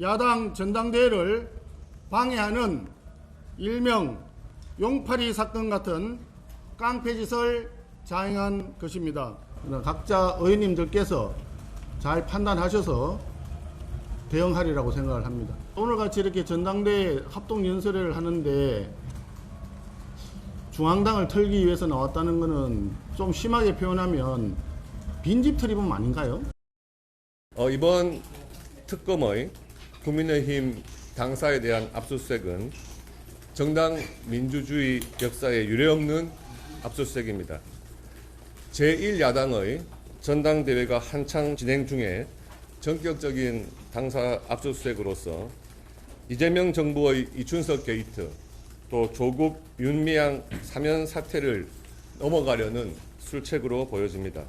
야당 전당대회를 방해하는 일명 용팔이 사건 같은 깡패짓을 자행한 것입니다. 각자 의원님들께서 잘 판단하셔서 대응하리라고 생각을 합니다. 오늘같이 이렇게 전당대회 합동 연설회를 하는데 중앙당을 털기 위해서 나왔다는 것은 좀 심하게 표현하면 빈집 트리범 아닌가요? 어, 이번 특검의 국민의힘 당사에 대한 압수수색은 정당 민주주의 역사에 유례없는 압수수색입니다. 제1야당의 전당대회가 한창 진행 중에 전격적인 당사 압수수색으로서 이재명 정부의 이춘석 게이트 또 조국 윤미향 사면 사태를 넘어가려는 술책으로 보여집니다.